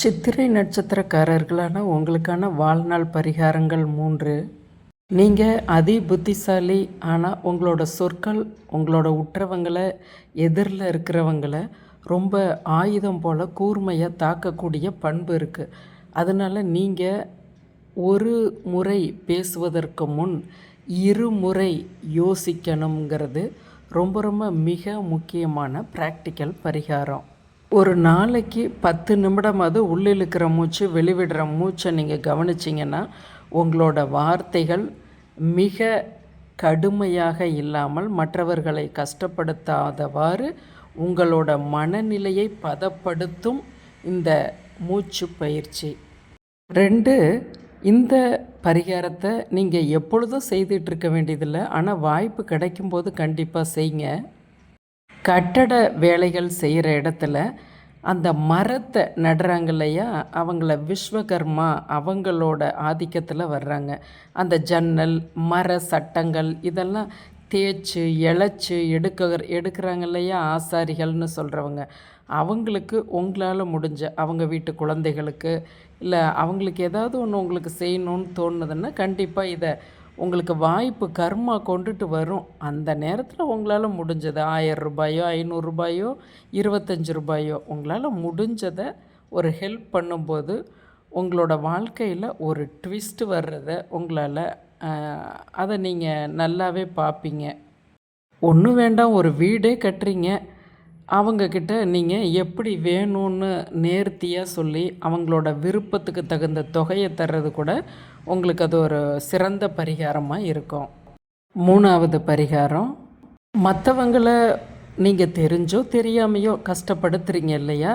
சித்திரை நட்சத்திரக்காரர்களான உங்களுக்கான வாழ்நாள் பரிகாரங்கள் மூன்று. நீங்கள் அதி புத்திசாலி ஆனால் உங்களோட சொற்கள் உங்களோட உற்றவங்களை எதிரில் இருக்கிறவங்களை ரொம்ப ஆயுதம் போல் கூர்மையாக தாக்கக்கூடிய பண்பு இருக்குது அதனால் நீங்கள் ஒரு முறை பேசுவதற்கு முன் இருமுறை யோசிக்கணுங்கிறது ரொம்ப ரொம்ப மிக முக்கியமான ப்ராக்டிக்கல் பரிகாரம். ஒரு நாளைக்கு பத்து நிமிடமாவது உள்ளிழுக்கிற மூச்சு வெளிவிடுற மூச்சை நீங்கள் கவனிச்சிங்கன்னா உங்களோட வார்த்தைகள் மிக கடுமையாக இல்லாமல் மற்றவர்களை கஷ்டப்படுத்தாதவாறு உங்களோட மனநிலையை பதப்படுத்தும் இந்த மூச்சு பயிற்சி. ரெண்டு இந்த பரிகாரத்தை நீங்கள் எப்பொழுதும் செய்துட்ருக்க வேண்டியதில்லை. ஆனால் வாய்ப்பு கிடைக்கும்போது கண்டிப்பாக செய்யுங்க கட்டட வேலைகள் செய்கிற இடத்துல அந்த மரத்தை நடுறாங்க இல்லையா? அவங்கள விஸ்வகர்மா அவங்களோட ஆதிக்கத்தில் வர்றாங்க. அந்த ஜன்னல் மர சட்டங்கள் இதெல்லாம் தேய்ச்சி இழைச்சி எடுக்க எடுக்கிறாங்க இல்லையா? ஆசாரிகள்னு சொல்கிறவங்க அவங்களுக்கு உங்களால் முடிஞ்ச அவங்க வீட்டு குழந்தைகளுக்கு இல்லை அவங்களுக்கு ஏதாவது ஒன்று உங்களுக்கு செய்யணும்னு தோணுதுன்னா கண்டிப்பாக இதை உங்களுக்கு வாய்ப்பு கர்மா கொண்டுட்டு வரும். அந்த நேரத்தில் உங்களால் முடிஞ்சது. ஆயிரம் ரூபாயோ ஐநூறுரூபாயோ இருபத்தஞ்சி ரூபாயோ உங்களால் முடிஞ்சதை ஒரு ஹெல்ப் பண்ணும்போது உங்களோட வாழ்க்கையில் ஒரு ட்விஸ்ட்டு வர்றதை உங்களால் அதை நீங்கள் நல்லாவே பார்ப்பீங்க ஒன்றும் வேண்டாம் ஒரு வீடே கட்டுறீங்க. அவங்கக்கிட்ட நீங்கள் எப்படி வேணும்னு நேர்த்தியாக சொல்லி அவங்களோட விருப்பத்துக்கு தகுந்த தொகையை தர்றது கூட உங்களுக்கு அது ஒரு சிறந்த பரிகாரமாக இருக்கும். மூணாவது பரிகாரம் மற்றவங்களை நீங்கள் தெரிஞ்சோ தெரியாமையோ கஷ்டப்படுத்துறீங்க இல்லையா?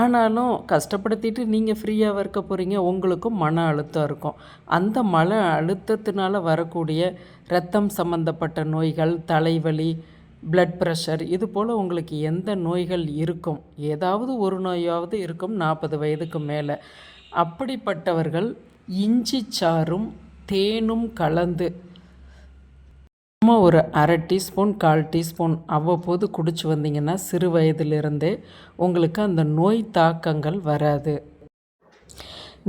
ஆனாலும் கஷ்டப்படுத்திட்டு நீங்கள் ஃப்ரீயாக இருக்க போகிறீங்க உங்களுக்கும் மன அழுத்தம் இருக்கும். அந்த மன அழுத்தத்தினால் வரக்கூடிய ரத்தம் சம்மந்தப்பட்ட நோய்கள் தலைவலி பிளட் ப்ரெஷர் இது போல் உங்களுக்கு எந்த நோய்கள் இருக்கும்? ஏதாவது ஒரு நோயாவது இருக்கும் நாற்பது வயதுக்கு மேலே. அப்படிப்பட்டவர்கள் இஞ்சி சாறும் தேனும் கலந்து சும்மா ஒரு அரை டீஸ்பூன் கால் டீஸ்பூன் அவ்வப்போது குடிச்சு வந்தீங்கன்னா சிறு வயதிலிருந்தே உங்களுக்கு அந்த நோய் தாக்கங்கள் வராது.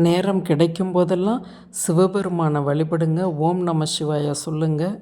நேரம் கிடைக்கும் போதெல்லாம் சிவபெருமானை வழிபடுங்க. ஓம் நம சிவாய சொல்லுங்கள்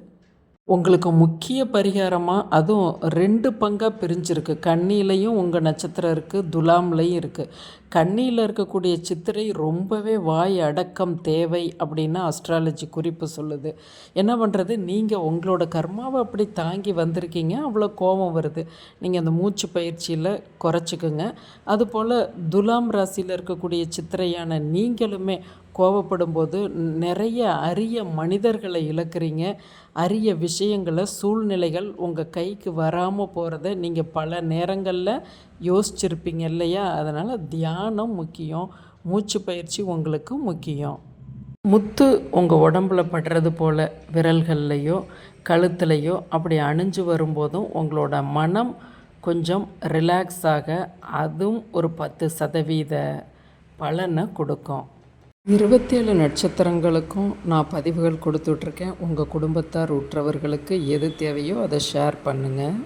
உங்களுக்கு முக்கிய பரிகாரமாக அதுவும் ரெண்டு பங்காக பிரிஞ்சிருக்கு. கண்ணிலையும் உங்கள் நட்சத்திரம் இருக்குது துலாம்லையும் இருக்குது கண்ணியில் இருக்கக்கூடிய சித்திரை ரொம்பவே வாய் அடக்கம் தேவை அப்படின்னு அஸ்ட்ராலஜி குறிப்பு சொல்லுது. என்ன பண்ணுறது நீங்கள் உங்களோட கர்மாவை அப்படி தாங்கி வந்திருக்கீங்க. அவ்வளோ கோபம் வருது. நீங்கள் அந்த மூச்சு பயிற்சியில் குறைச்சிக்குங்க. அதுபோல் துலாம் ராசியில் இருக்கக்கூடிய சித்திரையான நீங்களுமே கோவப்படும் போது நிறைய அரிய மனிதர்களை இழக்கிறீங்க. அரிய விஷயங்களை சூழ்நிலைகள் உங்கள் கைக்கு வராமல் போகிறத நீங்கள் பல நேரங்களில் யோசிச்சிருப்பீங்க இல்லையா? அதனால் தியானம் முக்கியம். மூச்சு பயிற்சி உங்களுக்கு முக்கியம். முத்து உங்கள் உடம்புல படுறது போல் விரல்கள்லையோ கழுத்துலையோ அப்படி அணிஞ்சு வரும்போதும் உங்களோட மனம் கொஞ்சம் ரிலாக்ஸாக அதுவும் ஒரு பத்து சதவீத பலனை கொடுக்கும். இருபத்தேழு நட்சத்திரங்களுக்கும் நான் பதிவுகள் கொடுத்துட்ருக்கேன். உங்கள் குடும்பத்தார் உற்றவர்களுக்கு எது தேவையோ அதை ஷேர் பண்ணுங்கள்